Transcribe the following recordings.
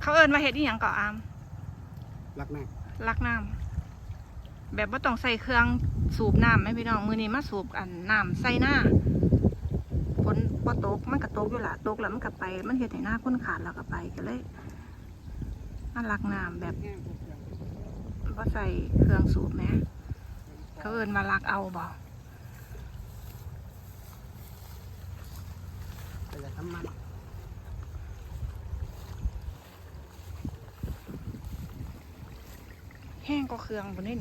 เขาเอิ้นว่าเฮ็ดอีหยังเกาะอามรักหน้าลักน้ำแบบว่าต้องใส่เครื่องสูบน้ำไหมพี่น้องมือนี้มาสูบอันน้ำใส่หน้าฝนพอตกมันก็ตกอยู่ละตกแล้วมันก็ไป มันเฮ็ดให้หน้าคนขาดแล้วก็ไปก็เลยมาลักน้ำแบบว่าใส่เครื่องสูบไหมเขาเอิ้นมาลักเอาบ่แต่จะทำมัน ห้งก็เครื่องบนนี่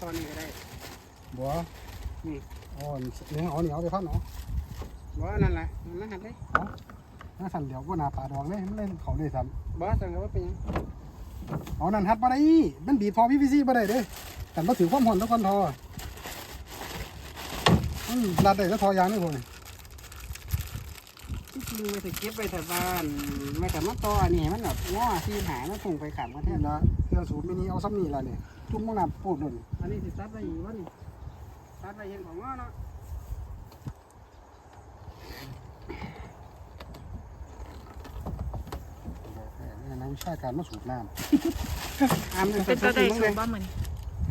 ตอนนี้ก็ได้บัวนี่อ๋อเลี้ยงเอาเหนียวไปพัดเนาะบ่นั่นแหละนั่นหัดเลยน่าสั่นเดี๋ยวก็นาปลาดองเลยมันเล่นเขาเลยสั่นบ่สั่งก็ว่าเป็นยังเอานั่นฮัดมาได้มันบีบพอพี่พีซี่มาได้เด้แต่มาถือความห่อนแล้วก่อนทอ รัดได้ก็ทอยางนี่พวกนี้ที่จริงไม่ถึเก็บไปแต่บ้านไม่แต่มาต่ออันนี้ให้มันแบบง้อซีหายมันส่งไปขังมาแทนี่นละเครื่องสูบมินิเอาซ้ำนี่ละเนี่ยจุ่มมังน้ำปูดนุ่นอันนี้สิซัดไปอีกวะนี่ซัดไปเห็นของง้อเนาะนี่นักวิชาการมาสูบน้อามเป็นตะไดสูบบ่เหมือน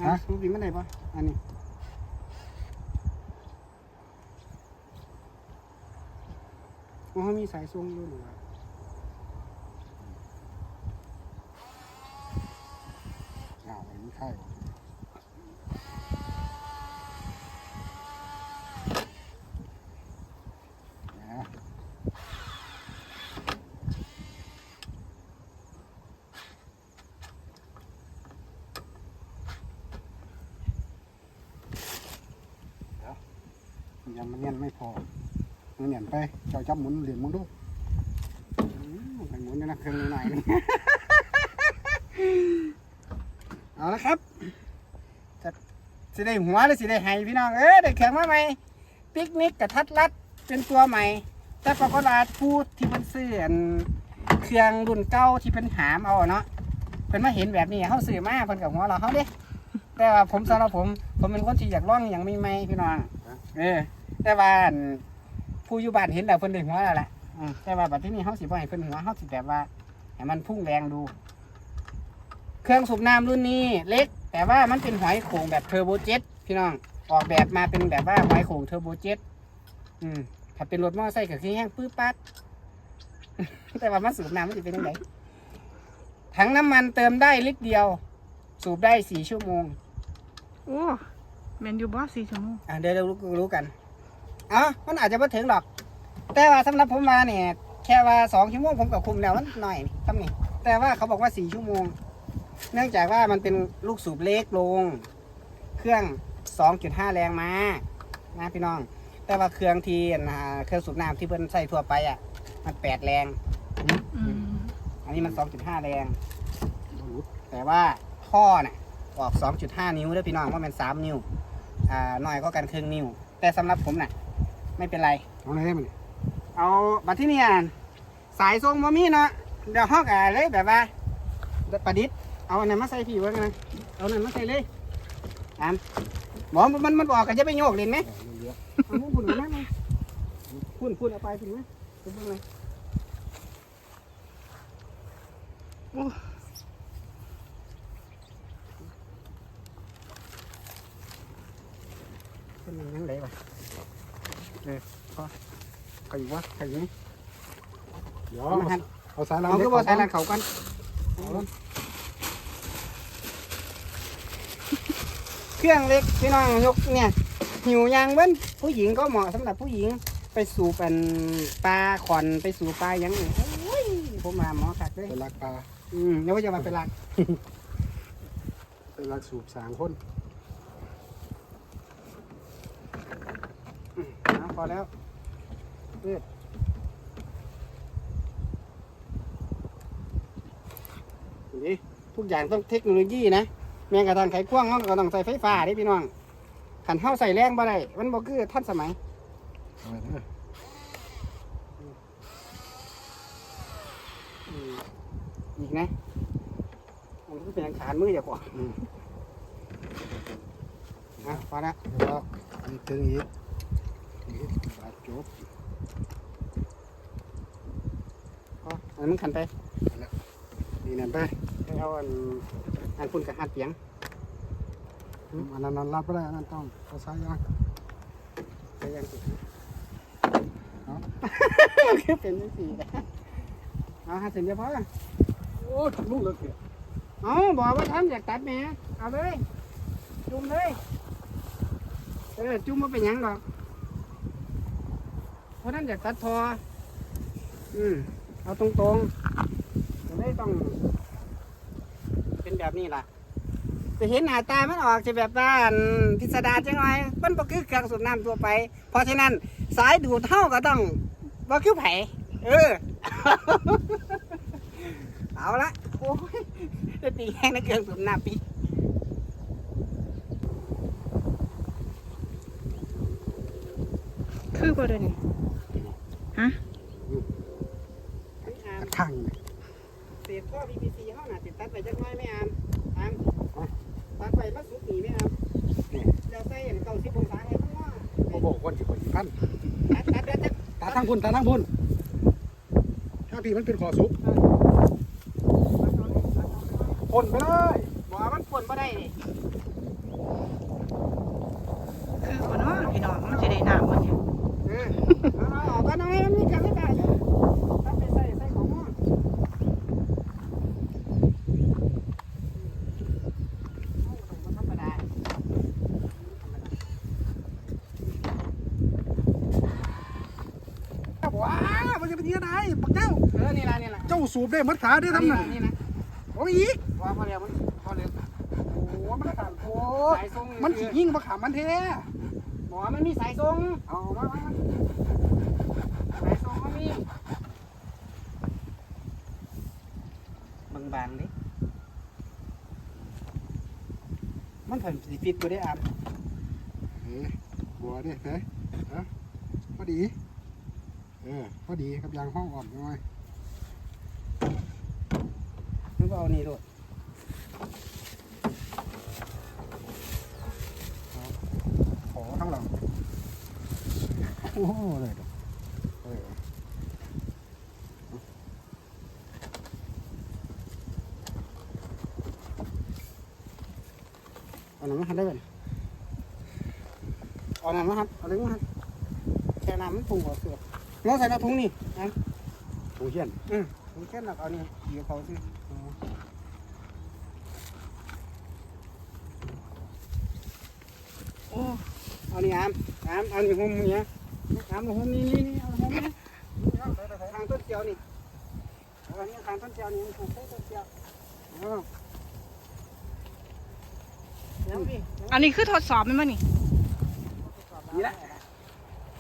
ฮะสูบดีมันได้ปะอันนี้ โอ้เขามีสายส่งอยู่หรือวะำอ้าวไอ้นี่ไข่นะยังมันเนียนไม่พอ มันเนียนไปเจ้าจับหมุนเหรียญมึงดูหมุนนะเครื่องหน่อยเอาละครับจะสิได้หัวหรือสิได้ไห้พี่น้องเอ้ยได้แข่งมาไหมปิกนิกกับทัดรัดเป็นตัวใหม่ แต่ปรากฏว่าผู้ที่เพิ่นซื้อนเครื่องรุ่นเก่าที่เพิ่นหามเอาเนาะเพิ่นมาเห็นแบบนี้เขาซื้อมาเพิ่นกับหัวเราเขาเด้แต่ว่าผมสำหรับผม ผมเป็นคนที่อยากล่องอย่างใหม่พี่น้องเออแต่ว่า ผู้อยู่บ้านเห็นแล้วเพิ่นได้หัวแล้วแหละอืมแต่ว่าบัดที่นี้เขาสิบ่ให้เพิ่นหัวเขาสิแบบว่าให้มันพุ่งแรงดู เครื่องสูบน้ำรุ่นนี้เล็ก แต่ว่ามันเป็นหอยโข่งแบบเทอร์โบเจ็ตพี่น้องออกแบบมาเป็นแบบว่าหอยโข่งเทอร์โบเจ็ตอืมถ้าเป็นรถมอเตอร์ไซค์กับขี้แห้งปื้ดปัด แต่ว่ามันสูบน้ำมันจะเป็นยังไงถังน้ำมันเติมได้ลิตรเดียว สูบได้สี่ชั่วโมง โอ้แมนยูบอสสี่ชั่วโมงอะเดี๋ยวเรารู้รู้กัน อ๋อมันอาจจะไม่ถึงหรอก แต่ว่าสำหรับผมมาเนี่ย แค่ว่าสองชั่วโมงผมกับคุมแล้วมันหน่อยนี่ทำนี่แต่ว่าเขาบอกว่าสี่ชั่วโมง เนื่องจากว่ามันเป็นลูกสูบเล็กลง เครื่อง 2.5 แรงมานะพี่น้อง แต่ว่าเครื่องที่อ่าเครื่องสูบน้ำที่เพิ่นใส่ทั่วไปอะ มัน 8 แรง อืมอันนี้มัน 2.5 แรง แต่ว่าท่อน่ะออก 2.5 นิ้วเด้อพี่น้องว่ามัน3นิ้ว อ่าน้อยก็กันครึ่งนิ้ว แต่สำหรับผมน่ะ ไม่เป็นไร เอาอะไรให้มันนี่เอาบัตรที่เนี่ยสายทรงมามีเนาะเดี๋ยวฮอกอะเลยแบบว่าประดิษฐ์เอาอันนั้นมาใส่พี่ไว้กันนะเอาอันนั้นมาใส่เลยอ่านบอกมันมันบอกกันจะไปโยกเล่นไหมเอาเยอะเอาพูดพูดเอาไหมพูดพูดเอาไปถึงไหมพูดเลยโอ้เป็นยังไงวะเออพอใครอยู่วะใครอยู่นี่เดี๋ยวเอามาหันเอาสายลำเอาเล็คืกอบอกใส่ก่ร้าอนนเขากันเอาละเครื่องเล็กพี่น้องยกเนี่ย หิวยางเบิ้นผู้หญิงก็เหมาะสำหรับผู้หญิงไปสู่เป็นปลาขอนไปสู่ปลาหยังนี่โอ้ยผมมาหมอขัดเลยไปลักปลาอืมแล้วว่าจะมาเป็นหลัก ไปลักสูบสางคน เอา พอแล้วเลือดนี่ทุกอย่างต้องเทคโนโลยีนะแม้กระทั่งไขควงเขาก็ต้องใส่ไฟฟ้าเด้พี่น้องขันเท้าใส่แรงบ่ได้มันบ่คือทันสมัยเอาไปเด้ออืมอีกนะมันก็เป็นขานมืออย่ากว่าอืมอะพอละแล้วก็อันถึงอีกอีก บาดจบพออันนั้นมึงขันไปนี่นั่นไปให้เอาอันอันพุ่นกับหัดเปียงอันนั้นนั้นรับไม่ได้อันนั้นต้องเอาสายยางไปยังสิเอาคือเป็นจังซี่นะเอาหัดเสร็จเรียบร้อยโอ้ยลูกเลยเกี่ยเอาบอกว่าทำอยากตัดแหม่เอาเลยจุ่มเลยเออจุ่มมาเป็นหยังดอก เพราะนั้นอยากตัดทอ อืมเอาตรงๆจะได้ต้อง เป็นแบบนี้ล่ะจะเห็นหน้าตามันออกจะแบบว่าอันพิสดารจังหน่อยมันบ่คือเครื่องสูบน้ำทั่วไป เพราะฉะนั้นสายดูดเท่าก็ต้องบ่คือไผเออ เอาละโอ้ยจะตีแห้งในเครื่องสูบน้ำปีคือบ่เด้อนี่ ฮะอันอามข้างนี่เศษท่อ PVC เฮาน่ะติดตัดไปจักหน้อยไหม่อามอามตัดไปมาสุดหนีไหม่อามนี่เดี๋ยวใส่อันเก้าสิบองศาให้มันว่าเขาบอกคนสิคนพันตัดตัดตัดตัดตาทั้งพุ่นตาทั้งพุ่นถ้าพี่มันเป็นขอสุกพ่นไปเลยบ่มันพ่นบ่ได้นี่ คือบ่เนาะพี่น้องมันสิได้น้ำมันเนี่ย เออเอาเอาออกก็น้อยมันมีกันไม่ได้เลยตัดไปใส่ใส่ของมันเอาธรรมดา ว้ามันจะเป็นยังไงปักเจ้าเออนี่ล่ะนี่ล่ะเจ้าสูบได้มัดขาได้ทำนั่นนี่นะโอ้ยอีกว่าพอแล้วมันพอแล้วโอ้มันขาดโอ้สายทรงมันสิยิ่งมาขามันเท่บ่มันมีสายทรงเอามามาสายทรงมันมีบางๆเด้มันเพิ่นสิฟิตกูได้อามเอ้ยบัวดิเฮ้ยเออพอดี เออพอดีกับยางห้องอ่อนยังไงนึกว่าเอานี่โลดขอทั้งหลังโอ้โหเลยดอกเออเอาหนังมาหัดได้บ่เอาหนังมาหัดเอาเลยมาหัดแค่น้ำมันพุ่งออกเสือ เราใส่เอาถุงนี่นะถุงเขียนอืมถุงแค่นักเอานี่เดี๋ยวเขาสิโอ้เอานี่อามอามเอานี่หุ้มนี่นะอามเอาหุ้มนี่นี่นี่เอาหุ้มนี่ทางต้นเจียวนี่เอาอันนี้ทางต้นเจียวนี่ทางต้นเจียวเอาเดี๋ยวพี่อันนี้คือทดสอบแมันบ่นี่นี่แหละ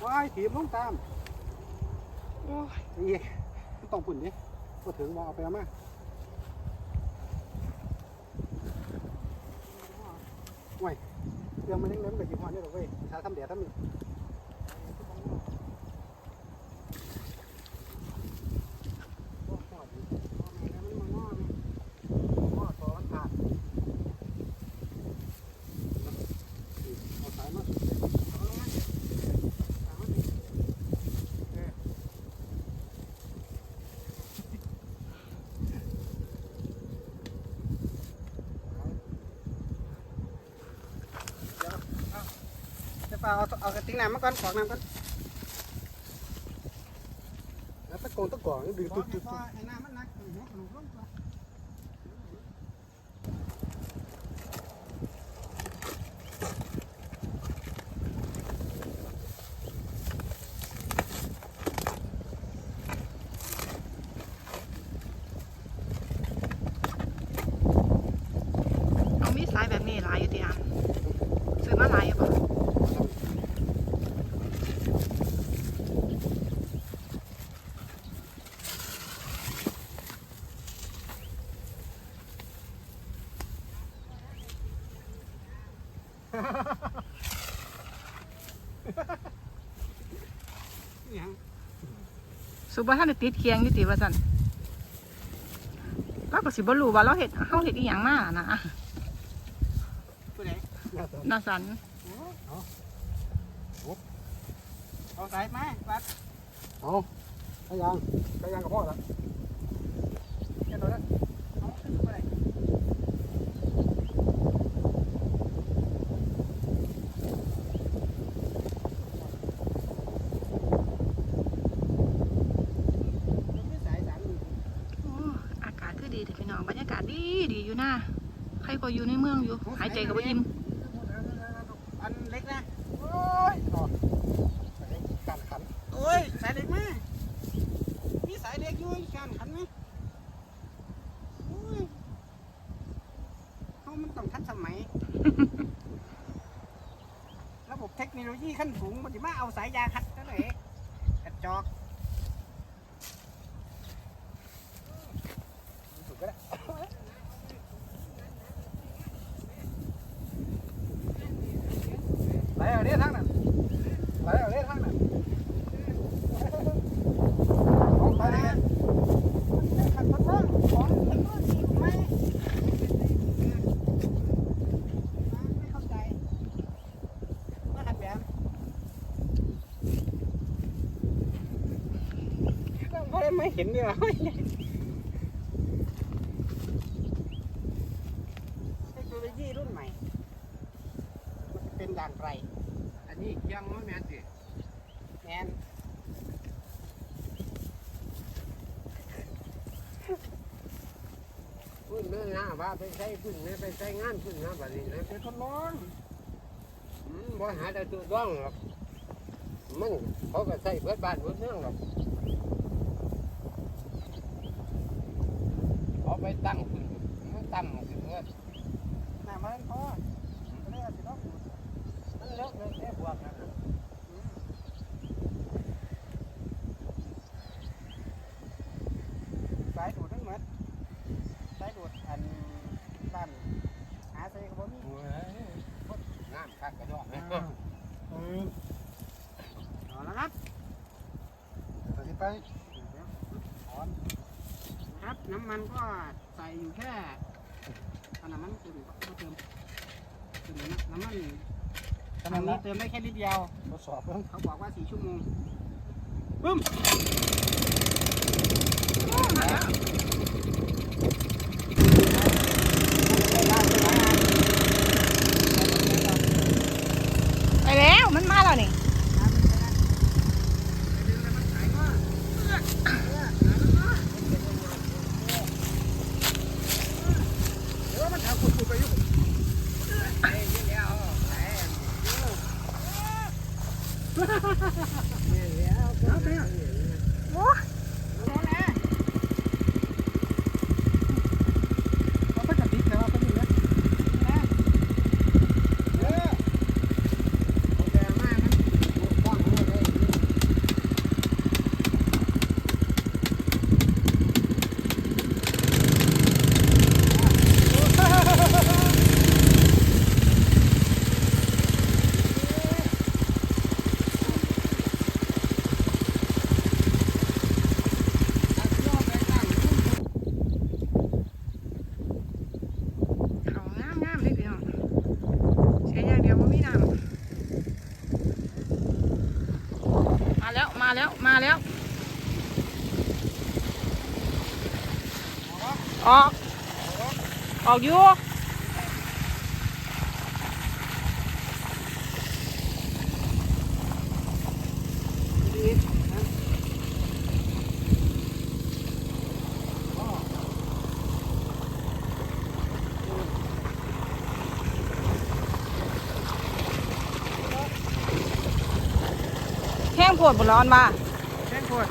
ว้ายถีบลงตามโอ้ยนี่ต้องปุ่นดิพอถึงบอกเอาไปเอามาไว้เรื่องมันเล่นๆแบบยี่ห้อนี้หรอกเว้ยชาทำเดียวทำนี่โอ้โหดีหม้อต่อมันขาดเอาสายมาเอาลงมาเอามาดิเออ จะ เปล่าเอาเอากระติกน้ำมาก่อนขอกน้ำก่อนแล้วตะโกนตะกอนดึงขอตุ๊ดตุ๊ดตุ๊ด สุบะท่นติดเคียงนี่ติว่าสั่นเราก็สิบ่รูว่าเราเห็ดเฮาเห็ดอีหยังมากนะน่าสันเอาสายมาปัดเอาไปยังไปยังกับพ่อละ ใครก็อยู่ในเมืองอยู่ หายใจกับว่าอิ่มอันเล็กนะ โอ้ยอ๋อไปการขันโอ้ย สายเล็กมามีสายเล็กอยู่การขันไหมโอ้ยเขามันต้องทันสมัย ระบบเทคโนโลยีขั้นสูงมันจะมาเอาสายยาคัดก็เลยกระจอก สุดก็ได้ไหลเอาเนี่ยทั้งนั้นไหลเอาเนี่ยทั้งนั้นของไปเลย ขัดพัดลมของเทคโนโลยีไม่ไม่เข้าใจมาขัดแบบก็ไม่ไม่ เห็นดีกว่าเทคโนโลยีรุ่นใหม่ มันจะเป็นอย่างไรอันนี้ยังไม่แม่นสิแมนพึ่งเนื้อหน้าว่าไปใช้พึ่งเนี่ยไปใช้งานพึ่งนะแบบนี้นะเป็นทดลองอืมบ่หาได้ตัวต้องหรอกมันเขาก็ใช้เบิดบ้านเบิดเมืองหรอกเอา ไปตั้งขึ้นมันตั้งขึ้นเมื่อ หน้ามันพอก็เลยว่าสิต้องดูด มันเลิกเลยแค่พวกนั้นน่ะ สายดูดทั้งหมดสายดูดอันบ้านหาใส่ก็บ่มี โอ้ยน้ำคักกระดอกนะ เอาละครับ ไปไป ถอนนะครับ น้ำ มันก็ใส่อยู่แค่เอาน้ำมันเติมก็เติมเติมน้ำน้ำมันอันนี้เติมได้แค่นิดเดียวทดสอบเพิ่งเขาบอกว่าสี่ชั่วโมงปึ้มไปแล้วมันมาแล้วนี่ เดี๋ยวมันทำขุดๆไปอยู่ โอ้ เขาก็จะติดแต่ว่าเขาอยู่นะนะ เออโอเคมากมันป้องเลยเลย เขางามงามเลยพี่น้องใช้อย่างเดียวว่ามีน้ำมาแล้วมาแล้วมาแล้ว ออก ออกอยู่แห้งโผดบนร้อนมาแจ้งปวด